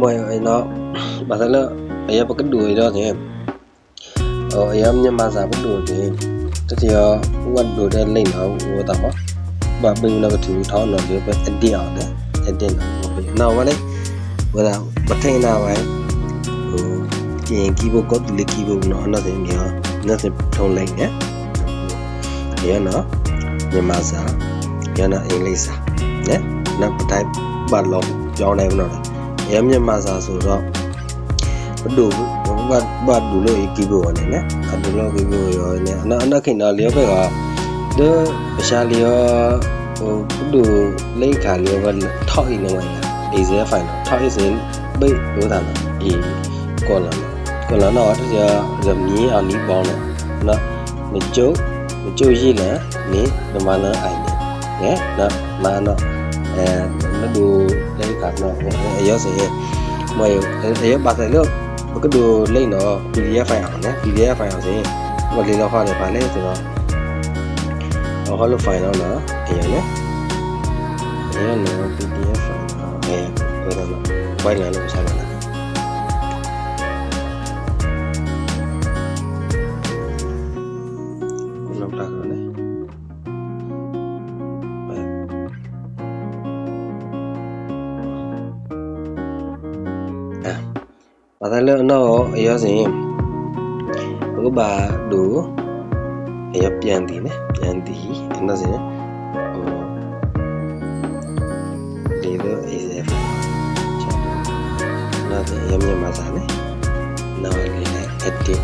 မွေအဲ့တော့ဘာသာလဲအရာပကဒူရတော့တယ်အော်အရာမြန်မာစာပဒူတယ်တတိယဝတ်ဒူတဲ့လိမ့်တော့ဟိုတော့ဘာဘယ်လိုကတူထောင်းတော့ဒီပဲအတင်းအောင်တယ်အတင်းတော့ဟုတ်ပြီနောက်ပါလေဝဒါပထိုင်နာပဲဟိုကျင်ကီးဘုတ်ကောတူလေကီးဘုတ်နော်အဲ့ဒါစင်မြောနော်စင်ထုံးလိုက်တယ်ရနော်မြန်မာစာရနော်အင်္ဂလိပ်စာနော်နောက်ပထိုင်ဘာလုံးကြောင်းနိုင်ဘူးနော် ရမြန်မာစာဆိုတော့ဘဒူဘာဘာဒူလို့ကီးဘုတ်ရတယ်နော်အဒူလို့ကီးဘုတ်ရောနဲ့အနာအနာခင်နာလျောပဲကဒအရှာလျောဟိုဘဒူလိခါလျောပဲထောက်ရနေမှာအေးစဲဖိုင်တော့ထောက်ရစင်ဘေးလို့တာနော်အေးကောလာနော်ကောလာနော်တကယ်ဇမီအနီးပေါင်းတော့နော်မကျုပ်မကျုပ်ရှိလဲနေဓမ္မနာအိုင်နေငဲနော်မာနော် အဲမဒူလိခါနော်အရောစင်မွေအရောပါဆိုင်လို့ဘကဒူလိနော် PDF ဖိုင်အောင်နော် PDF ဖိုင်အောင်စင်ဟိုလေးလောက်ခါလေပါလေဆိုတော့ဟောလို့ဖိုင်တော့နော်အရောနော်အရောနော် PDF ဖိုင်အောင်အဲဘယ်တော့လဲ ဘာသာလဲတော့အရောစင်ဘုဘာဒူအရပြန်တည်နေပြန်တည်အဲ့ဒါစင်ဟိုဒီလို ASF နောက်တော့ရမြမှာစားနေနောက်လေးနဲ့ edit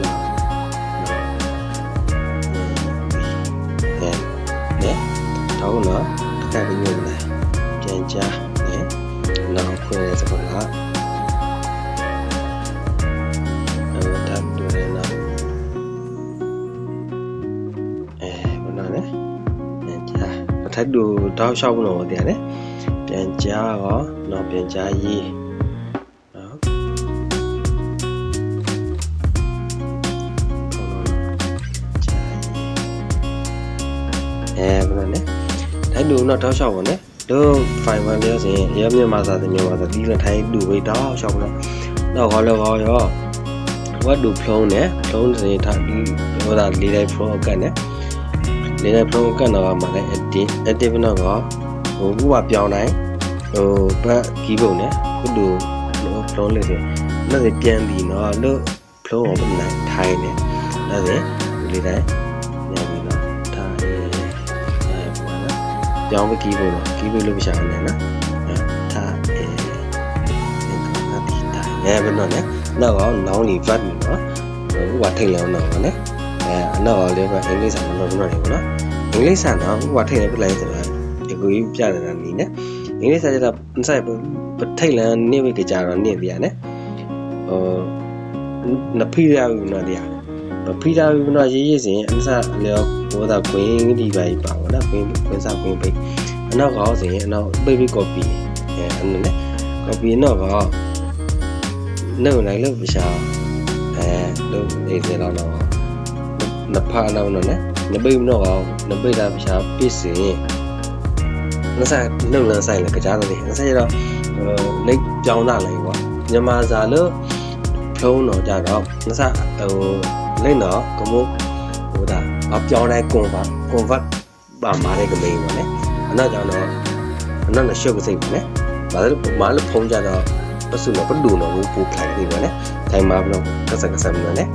နော်နဲတော့နော်တခါပြီးမျိုးလာပြန်ချနဲနောက် ထက်တူတောက်လျှောက်လို့တရားလေပြန်ချရောနောက်ပြန်ချရေးနော်အဲဘယ်လိုလဲအဲ့လူတော့တောက်လျှောက်ပါနဲ့တို့ဖိုင်ဝမ်လေးဆိုရင်ရမြန်မာစာသမျိုးပါဆိုဒီလက်ထိုင်လူဝေးတောက်လျှောက်ပါတော့တော့ဟောလောဟောရောဝတ်ဒူဖလုံးနဲ့ဖလုံးစင်ထားဒီဟိုဒါလေးတိုင်းဖလုံးကတ်နဲ့ လေးတိုင်းဖလုံးကတ်တော့မှာလည်း edit edit တော့ဟိုခုကပြောင်းတိုင်းဟိုဘက်ကီးဘုံနဲ့ခုဒူဖလုံးလေးဆိုလက်စပြန်ပြီးတော့လို့ဖလုံးအောင်မနိုင်ထိုင်နေဒါဆိုလေးတိုင်းညပြီးတော့ထားရဲအဲဘာလဲပြောင်းမကီးဘုံတော့ကီးဘုံလို့မရှာနေနော်ထားအဲငါတီတိုင်းအဲဘယ်တော့လဲနောက်တော့နောင်းလီဗတ်နော်ဟိုကထိတ်လောင်းတော့ဗောနော် အဲအနောက်လေးပဲအင်္ဂလိပ်စာမလို့တော့နေဗောနော်အင်္ဂလိပ်စာတော့ဟိုကထိတ်လဲပြလိုက်ဆိုတော့ဒီကိုကြီးပြနေတာနီးနဲ့အင်္ဂလိပ်စာကျတော့စိုက်ထိတ်လန်းနေဝိကကြတော့နေပြရနဲ့ဟိုနဖိရဘူးနော်တရားနဖိရဘူးနော်ရေးရေးစဉ်အစအလျောဘောသာကွင်းဒီပါပါဗောနော်ကွင်းကွင်းစာကွင်းပိတ်အနောက်ကောင်းစဉ်အနောက်ပိတ်ပိတ် copy အဲအဲ့နဲ့ copy တော့ကောနှုတ်လိုက်လို့ပရှာအဲလို့နေစလောက်တော့ နဖာနောက်နော်နပိတ်မတော့ကောနပိတ်တာပရှာပြစ်စင်နဆိုင်နှုတ်လန်းဆိုင်လေကြားတယ်နဆိုင်ရတော့လိတ်ပြောင်းလာလိုက်ကွာမြန်မာစာလို့ဖုံးတော့ကြတော့နဆဟိုလိတ်တော့ကမို့ဟိုဒါအပြောင်းလိုက်ကွန်ဗတ်ကွန်ဗတ်ပါမာတဲ့ကမိန်ပါလေအနောက်ကြောင့်တော့အနောက်နဲ့ရှုပ်ကစိတ်ပါလေဘာလို့မာလို့ဖုံးကြတော့ပစုတော့ဘဒူတော့ဘူးပူခိုင်နေပါလေထိုင်မှာဘလို့ကစကစမနဲ့